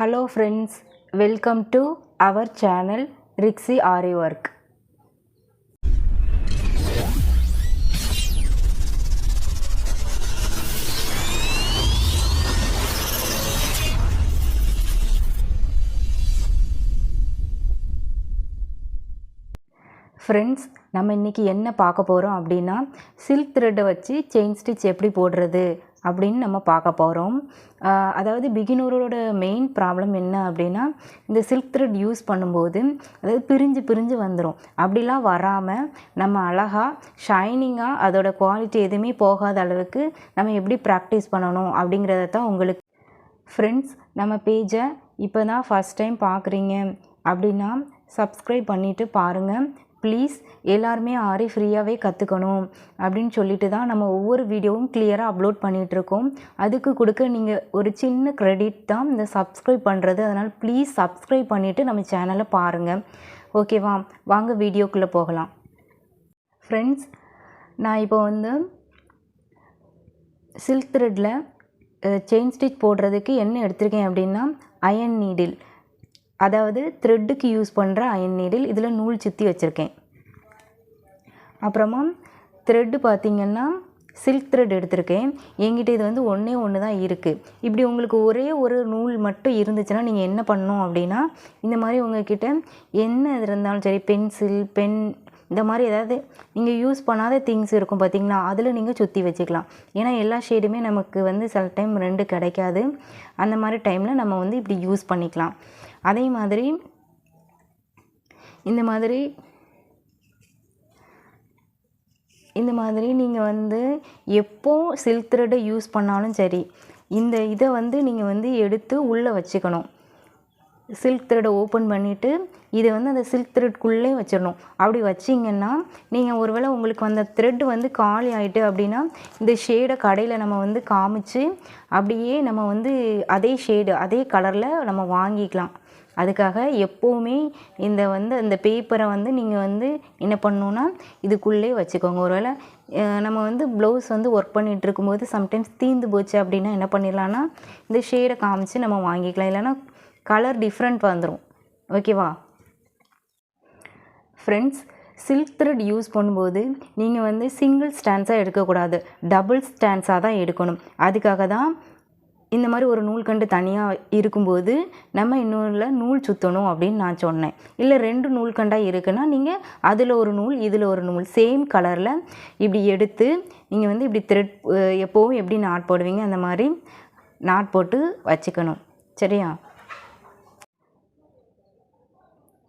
Hello friends welcome to our channel Riksi Aari work friends நம்ம இன்றைக்கி என்ன பார்க்க போகிறோம் அப்படின்னா சில்க் த்ரெட்டை வச்சு செயின் ஸ்டிச் எப்படி போடுறது? அப்படின்னு நம்ம பார்க்க போகிறோம் அதாவது பிகினரோட மெயின் ப்ராப்ளம் என்ன அப்படின்னா இந்த சில்க் த்ரெட் யூஸ் பண்ணும்போது அதாவது பிரிஞ்சு பிரிஞ்சு வந்துடும் அப்படிலாம் வராமல் நம்ம அழகாக ஷைனிங்காக அதோட குவாலிட்டி எதுவுமே போகாத அளவுக்கு நம்ம எப்படி ப்ராக்டிஸ் பண்ணணும் அப்படிங்கிறத தான் உங்களுக்கு ஃப்ரெண்ட்ஸ் நம்ம பேஜை இப்போ தான் ஃபஸ்ட் டைம் பார்க்குறீங்க அப்படின்னா சப்ஸ்கிரைப் பண்ணிவிட்டு பாருங்கள் ப்ளீஸ் எல்லாருமே ஆரி ஃப்ரீயாகவே கற்றுக்கணும் அப்படின்னு சொல்லிட்டு தான் நம்ம ஒவ்வொரு வீடியோவும் கிளியராக அப்லோட் பண்ணிகிட்ருக்கோம் அதுக்கு கொடுக்க நீங்கள் ஒரு சின்ன க்ரெடிட் தான் இந்த சப்ஸ்கிரைப் பண்ணுறது அதனால் ப்ளீஸ் சப்ஸ்கிரைப் பண்ணிவிட்டு நம்ம சேனலை பாருங்கள் ஓகேவா வாங்க வீடியோக்குள்ளே போகலாம். ஃப்ரெண்ட்ஸ் நான் இப்போ வந்து சில்க் த்ரெட்டில் செயின் ஸ்டிச் போடுறதுக்கு என்ன எடுத்திருக்கேன் அப்படின்னா அயன் நீடில் அதாவது த்ரெட்டுக்கு யூஸ் பண்ணுற அயன் நீடில் இதில் நூல் சுற்றி வச்சுருக்கேன். அப்புறமா த்ரெட்டு பார்த்திங்கன்னா சில்க் த்ரெட் எடுத்திருக்கேன். என்கிட்ட இது வந்து ஒன்றே ஒன்று தான் இருக்குது இப்படி உங்களுக்கு ஒரே ஒரு நூல் மட்டும் இருந்துச்சுன்னா நீங்கள் என்ன பண்ணணும் அப்படின்னா இந்த மாதிரி உங்கள்கிட்ட என்ன இது இருந்தாலும் சரி பென்சில் பென் இந்த மாதிரி ஏதாவது நீங்கள் யூஸ் பண்ணாத திங்ஸ் இருக்கும் பார்த்திங்களா அதில் நீங்கள் சுற்றி வச்சுக்கலாம். ஏன்னா எல்லா ஷேடுமே நமக்கு வந்து சில டைம் ரெண்டு கிடைக்காது. அந்த மாதிரி டைமில் நம்ம வந்து இப்படி யூஸ் பண்ணிக்கலாம். அதே மாதிரி இந்த மாதிரி இந்த மாதிரி நீங்கள் வந்து எப்போ சில்க் த்ரெட்டை யூஸ் பண்ணாலும் சரி இந்த இதை வந்து நீங்கள் வந்து எடுத்து உள்ளே வச்சுக்கணும். சில்க் த்ரெட்டை ஓப்பன் பண்ணிவிட்டு இதை வந்து அந்த சில்க் த்ரெட்குள்ளே வச்சிடணும். அப்படி வச்சிங்கன்னா நீங்கள் ஒருவேளை உங்களுக்கு அந்த த்ரெட் வந்து காலி ஆகிட்டு அப்படின்னா இந்த ஷேடை கடையில் நம்ம வந்து காமிச்சு அப்படியே நம்ம வந்து அதே ஷேடு அதே கலரில் நம்ம வாங்கிக்கலாம். அதுக்காக எப்போவுமே இந்த வந்து அந்த பேப்பரை வந்து நீங்கள் வந்து என்ன பண்ணணுன்னா இதுக்குள்ளே வச்சுக்கோங்க. ஒருவேளை நம்ம வந்து ப்ளவுஸ் வந்து ஒர்க் பண்ணிகிட்டு இருக்கும்போது சம்டைம்ஸ் தீந்து போச்சு அப்படின்னா என்ன பண்ணிடலான்னா இந்த ஷேடை காமிச்சு நம்ம வாங்கிக்கலாம். இல்லைன்னா கலர் டிஃப்ரெண்ட் வந்துடும் ஓகேவா ஃப்ரெண்ட்ஸ் சில்க் த்ரெட் யூஸ் பண்ணும்போது நீங்கள் வந்து சிங்கிள் ஸ்டான்ஸாக எடுக்கக்கூடாது. டபுள் ஸ்டான்ஸாக தான் எடுக்கணும். அதுக்காக தான் இந்த மாதிரி ஒரு நூல்கண்டு தனியாக இருக்கும்போது நம்ம இன்னொருல நூல் சுற்றணும் அப்படின்னு நான் சொன்னேன். இல்லை ரெண்டு நூல் கண்டாக இருக்குன்னா நீங்கள் அதில் ஒரு நூல் இதில் ஒரு நூல் சேம் கலரில் இப்படி எடுத்து நீங்கள் வந்து இப்படி த்ரெட் எப்போவும் எப்படி நாட் போடுவீங்க அந்த மாதிரி நாட் போட்டு வச்சுக்கணும். சரியா?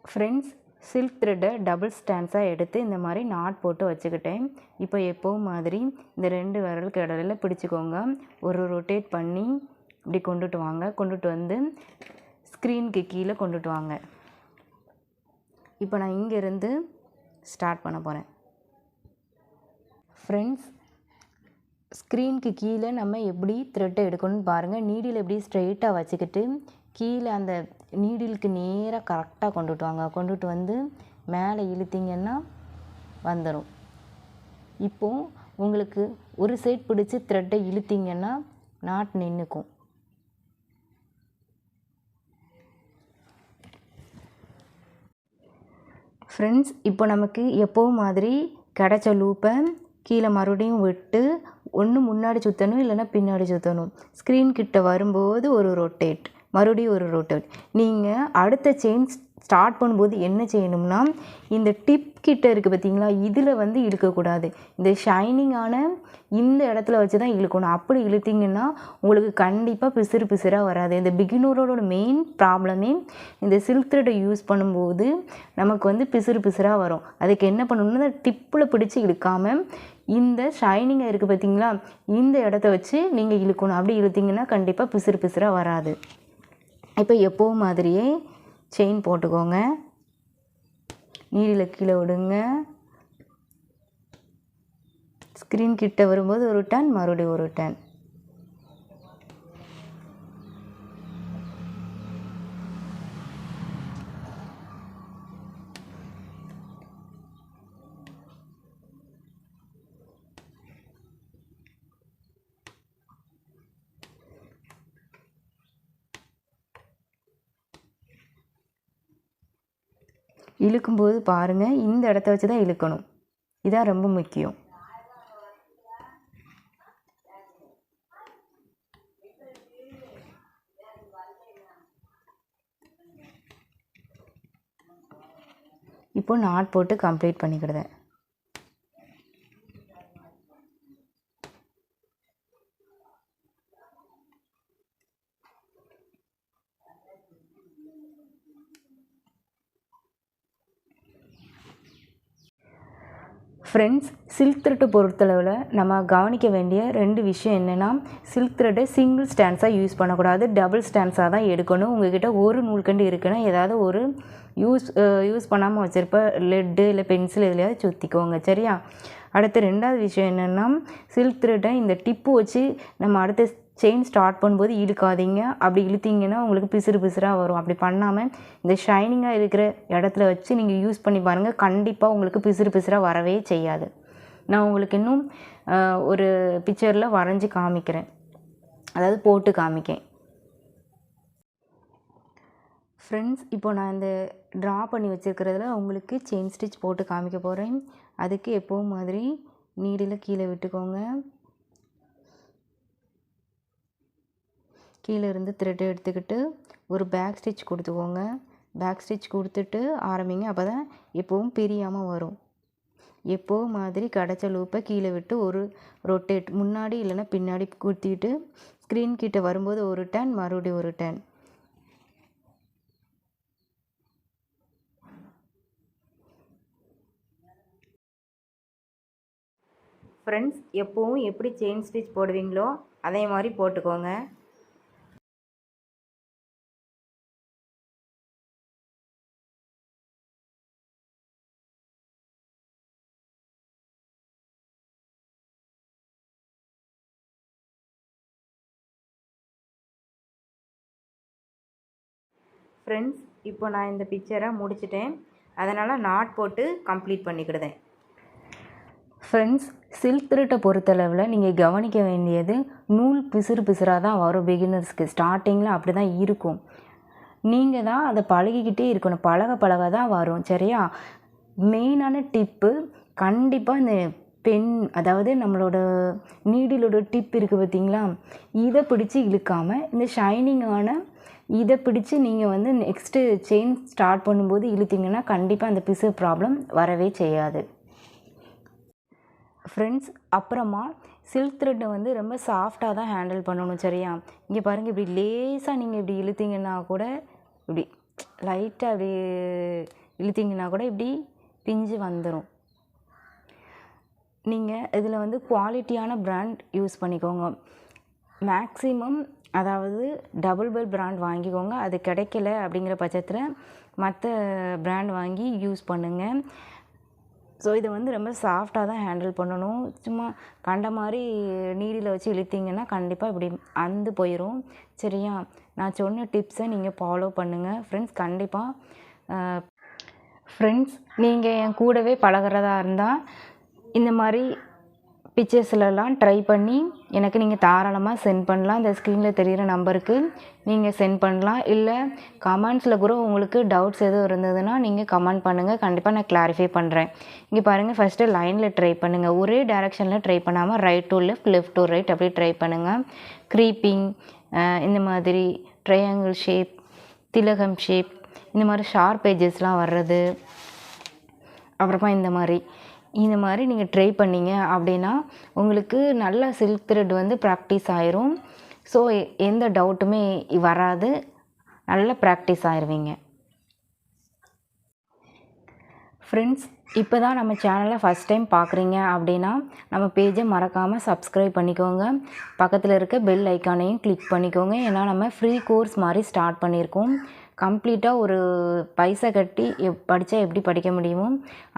ஃப்ரெண்ட்ஸ் சில்க் த்ரெட்டை டபுள் ஸ்டான்ஸாக எடுத்து இந்த மாதிரி நாட் போட்டு வச்சுக்கிட்டேன். இப்போ எப்போவும் மாதிரி இந்த ரெண்டு விரலுக்கு இடையில பிடிச்சிக்கோங்க. ஒரு ரொட்டேட் பண்ணி இப்படி கொண்டுட்டு வாங்க. கொண்டுட்டு வந்து ஸ்க்ரீனுக்கு கீழே கொண்டுட்டு வாங்க. இப்போ நான் இங்கேருந்து ஸ்டார்ட் பண்ண போகிறேன் ஃப்ரெண்ட்ஸ் ஸ்க்ரீனுக்கு கீழே நம்ம எப்படி த்ரெட்டை எடுக்கணும்னு பாருங்கள் நீடியில் எப்படி ஸ்ட்ரெயிட்டாக வச்சுக்கிட்டு கீழே அந்த நீடிலுக்கு நேராக கரெக்டாக கொண்டுட்டு வாங்க. கொண்டுட்டு வந்து மேலே இழுத்திங்கன்னா வந்துடும் இப்போது உங்களுக்கு ஒரு சைட் பிடிச்சி த்ரெட்டை இழுத்திங்கன்னா நாட் நின்றுக்கும் ஃப்ரெண்ட்ஸ் இப்போ நமக்கு எப்போவும் மாதிரி கிடச்ச லூப்பை கீழே மறுபடியும் விட்டு ஒன்று முன்னாடி சுற்றணும் இல்லைன்னா பின்னாடி சுற்றணும் ஸ்க்ரீன் கிட்ட வரும்போது ஒரு ரொட்டேட் மறுபடியும் ஒரு ரொட்டேட் நீங்கள் அடுத்த செயின் ஸ்டார்ட் பண்ணும்போது என்ன செய்யணும்னா இந்த டிப் கிட்ட இருக்குது பார்த்தீங்களா இதில் வந்து இழுக்கக்கூடாது. இந்த ஷைனிங்கான இந்த இடத்துல வச்சு தான் இழுக்கணும். அப்படி இழுத்திங்கன்னா உங்களுக்கு கண்டிப்பாக பிசிறு பிசிறாக வராது. இந்த பிகினரோட மெயின் ப்ராப்ளமே இந்த சில்க் த்ரெட்டை யூஸ் பண்ணும்போது நமக்கு வந்து பிசிறு பிசிறாக வரும். அதுக்கு என்ன பண்ணணும்னா டிப்பில் பிடிச்சி இழுக்காமல் இந்த ஷைனிங்காக இருக்குது பார்த்தீங்களா இந்த இடத்த வச்சு நீங்கள் இழுக்கணும். அப்படி இழுத்திங்கன்னா கண்டிப்பாக பிசிறு பிசிறாக வராது. இப்போ எப்போவும் மாதிரியே செயின் போட்டுக்கோங்க. நீரில் கீழே விடுங்க. ஸ்க்ரீன் கிட்ட வரும்போது ஒரு டன் மறுபடியும் ஒரு டன் இழுக்கும்போது பாருங்கள் இந்த இடத்த வச்சு தான் இழுக்கணும். இதான் ரொம்ப முக்கியம். இப்போ நாட் போட்டு கம்ப்ளீட் பண்ணிக்கிடுதேன். ஃப்ரெண்ட்ஸ் சில்க் த்ரெட்டை பொறுத்தளவில் நம்ம கவனிக்க வேண்டிய ரெண்டு விஷயம் என்னென்னா சில்க் த்ரெட்டை சிங்கிள் ஸ்டான்ஸாக யூஸ் பண்ணக்கூடாது. டபுள் ஸ்டான்ஸாக தான் எடுக்கணும். உங்ககிட்ட ஒரு நூல்கண்டு இருக்குன்னா ஏதாவது ஒரு யூஸ் யூஸ் பண்ணாமல் வச்சுருப்ப லெட்டு இல்லை பென்சில் எதுலையாவது சுற்றிக்கோங்க சரியா? அடுத்து ரெண்டாவது விஷயம் என்னென்னா சில்க் த்ரெட்டை இந்த டிப்பு வச்சு நம்ம அடுத்த செயின் ஸ்டார்ட் பண்ணும்போது இழுக்காதீங்க. அப்படி இழுத்தீங்கன்னா உங்களுக்கு பிசுறு பிசுறாக வரும். அப்படி பண்ணாமல் இந்த ஷைனிங்காக இருக்கிற இடத்துல வச்சு நீங்கள் யூஸ் பண்ணி பாருங்கள் கண்டிப்பாக உங்களுக்கு பிசுறு பிசுறாக வரவே செய்யாது. நான் உங்களுக்கு இன்னும் ஒரு பிக்சரில் வரைஞ்சி காமிக்கிறேன். அதாவது போட்டு காமிக்கேன் ஃப்ரெண்ட்ஸ் இப்போ நான் இந்த ட்ரா பண்ணி வச்சுருக்கிறதுல உங்களுக்கு செயின் ஸ்டிச் போட்டு காமிக்க போகிறேன் அதுக்கு எப்போவும் மாதிரி நீடில் கீழே விட்டுக்கோங்க. கீழே இருந்து த்ரெட் எடுத்துக்கிட்டு ஒரு பேக் ஸ்டிச் கொடுத்துக்கோங்க. பேக் ஸ்டிச் கொடுத்துட்டு ஆரம்பிங்க. அப்போ தான் எப்போவும் பிரியாமல் வரும். எப்போ மாதிரி கிடச்ச லூப்பை கீழே விட்டு ஒரு ரொட்டேட் முன்னாடி இல்லைன்னா பின்னாடி குத்திட்டு ஸ்க்ரீன் கிட்டே வரும்போது ஒரு டேன் மறுபடியும் ஒரு டேன் ஃப்ரெண்ட்ஸ் எப்போவும் எப்படி செயின் ஸ்டிச் போடுவீங்களோ அதே மாதிரி போட்டுக்கோங்க. ஃப்ரெண்ட்ஸ் இப்போ நான் இந்த பிக்சரை முடிச்சிட்டேன். அதனால் நாட் போட்டு கம்ப்ளீட் பண்ணிக்கிடுதேன். ஃப்ரெண்ட்ஸ் சில்க் த்ரெட்டை பொறுத்தளவில் நீங்கள் கவனிக்க வேண்டியது நூல் பிசுறு பிசுறாக தான் வரும் பிகினர்ஸ்க்கு ஸ்டார்டிங்கில் அப்படி தான் இருக்கும். நீங்கள் தான் அதை பழகிக்கிட்டே இருக்கணும். பழக பழக தான் வரும். சரியா? மெயினான டிப்பு கண்டிப்பாக இந்த பென் அதாவது நம்மளோட நீடிலோட டிப் இருக்குது பார்த்தீங்களா? இதை பிடிச்சி இழுக்காமல் இந்த ஷைனிங்கான இதை பிடிச்சி நீங்கள் வந்து நெக்ஸ்ட்டு செயின் ஸ்டார்ட் பண்ணும்போது இழுத்தீங்கன்னா கண்டிப்பாக அந்த பிசு ப்ராப்ளம் வரவே செய்யாது. ஃப்ரெண்ட்ஸ் அப்புறமா சில்க் த்ரெட்டை வந்து ரொம்ப சாஃப்டாக தான் ஹேண்டில் பண்ணணும் சரியா? இங்கே பாருங்கள் இப்படி லேசாக நீங்கள் இப்படி இழுத்தீங்கன்னா கூட இப்படி லைட்டாக அப்படி இழுத்தீங்கன்னா கூட இப்படி பிஞ்சு வந்துடும் நீங்கள் இதில் வந்து குவாலிட்டியான ப்ராண்ட் யூஸ் பண்ணிக்கோங்க. மேக்ஸிமம் அதாவது டபுள் பெல் பிராண்ட் வாங்கிக்கோங்க. அது கிடைக்கல அப்படிங்கிற பட்சத்தில் மற்ற பிராண்ட் வாங்கி யூஸ் பண்ணுங்கள் ஸோ இதை வந்து ரொம்ப சாஃப்டாக தான் ஹேண்டில் பண்ணணும். சும்மா கண்ட மாதிரி நீடியில் வச்சு இழுத்தீங்கன்னா கண்டிப்பாக இப்படி அந்து போயிடும் சரியா? நான் சொன்ன டிப்ஸை நீங்கள் ஃபாலோ பண்ணுங்கள் ஃப்ரெண்ட்ஸ் கண்டிப்பாக ஃப்ரெண்ட்ஸ் நீங்கள் என் கூடவே பழகிறதா இருந்தால் இந்த மாதிரி பிக்சர்ஸ்லலாம் ட்ரை பண்ணி எனக்கு நீங்கள் தாராளமாக சென்ட் பண்ணலாம். இந்த ஸ்க்ரீனில் தெரிகிற நம்பருக்கு நீங்கள் சென்ட் பண்ணலாம். இல்லை கமெண்ட்ஸில் கூட உங்களுக்கு டவுட்ஸ் எதுவும் இருந்ததுன்னா நீங்கள் கமெண்ட் பண்ணுங்கள் கண்டிப்பாக நான் கிளாரிஃபை பண்ணுறேன் இங்கே பாருங்கள் ஃபஸ்ட்டு லைனில் ட்ரை பண்ணுங்கள் ஒரே டேரெக்ஷனில் ட்ரை பண்ணாமல் right to left left to right அப்படியே ட்ரை பண்ணுங்கள் க்ரீப்பிங் இந்த மாதிரி ட்ரையாங்கிள் ஷேப் திலகம் ஷேப் இந்த மாதிரி ஷார்ப் பேஜஸ்லாம் வர்றது அப்புறமா இந்த மாதிரி. இந்த மாதிரி நீங்கள் ட்ரை பண்ணிங்க அப்படின்னா உங்களுக்கு நல்ல சில்க் த்ரெட் வந்து ப்ராக்டிஸ் ஆயிரும். ஸோ எந்த டவுட்டுமே வராது. நல்ல ப்ராக்டிஸ் ஆயிடுவீங்க ஃப்ரெண்ட்ஸ் இப்போ தான் நம்ம சேனலை ஃபஸ்ட் டைம் பார்க்குறீங்க அப்படின்னா நம்ம பேஜை மறக்காமல் சப்ஸ்கிரைப் பண்ணிக்கோங்க. பக்கத்தில் இருக்க பெல் ஐக்கானையும் கிளிக் பண்ணிக்கோங்க. ஏன்னா நம்ம ஃப்ரீ கோர்ஸ் மாதிரி ஸ்டார்ட் பண்ணியிருக்கோம். கம்ப்ளீட்டாக ஒரு பைசா கட்டி எப் படித்தா எப்படி படிக்க முடியுமோ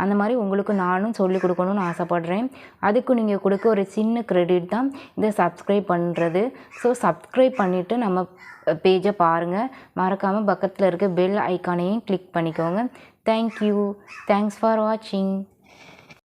அந்த மாதிரி உங்களுக்கு நானும் சொல்லிக் கொடுக்கணும்னு ஆசைப்பட்றேன். அதுக்கு நீங்கள் கொடுக்க ஒரு சின்ன க்ரெடிட் தான் இந்த சப்ஸ்கிரைப் பண்ணுறது ஸோ சப்ஸ்கிரைப் பண்ணிவிட்டு நம்ம பேஜை பாருங்கள் மறக்காமல் பக்கத்தில் இருக்க பெல் ஐக்கானையும் கிளிக் பண்ணிக்கோங்க. தேங்க்யூ தேங்க்ஸ் ஃபார் வாட்சிங்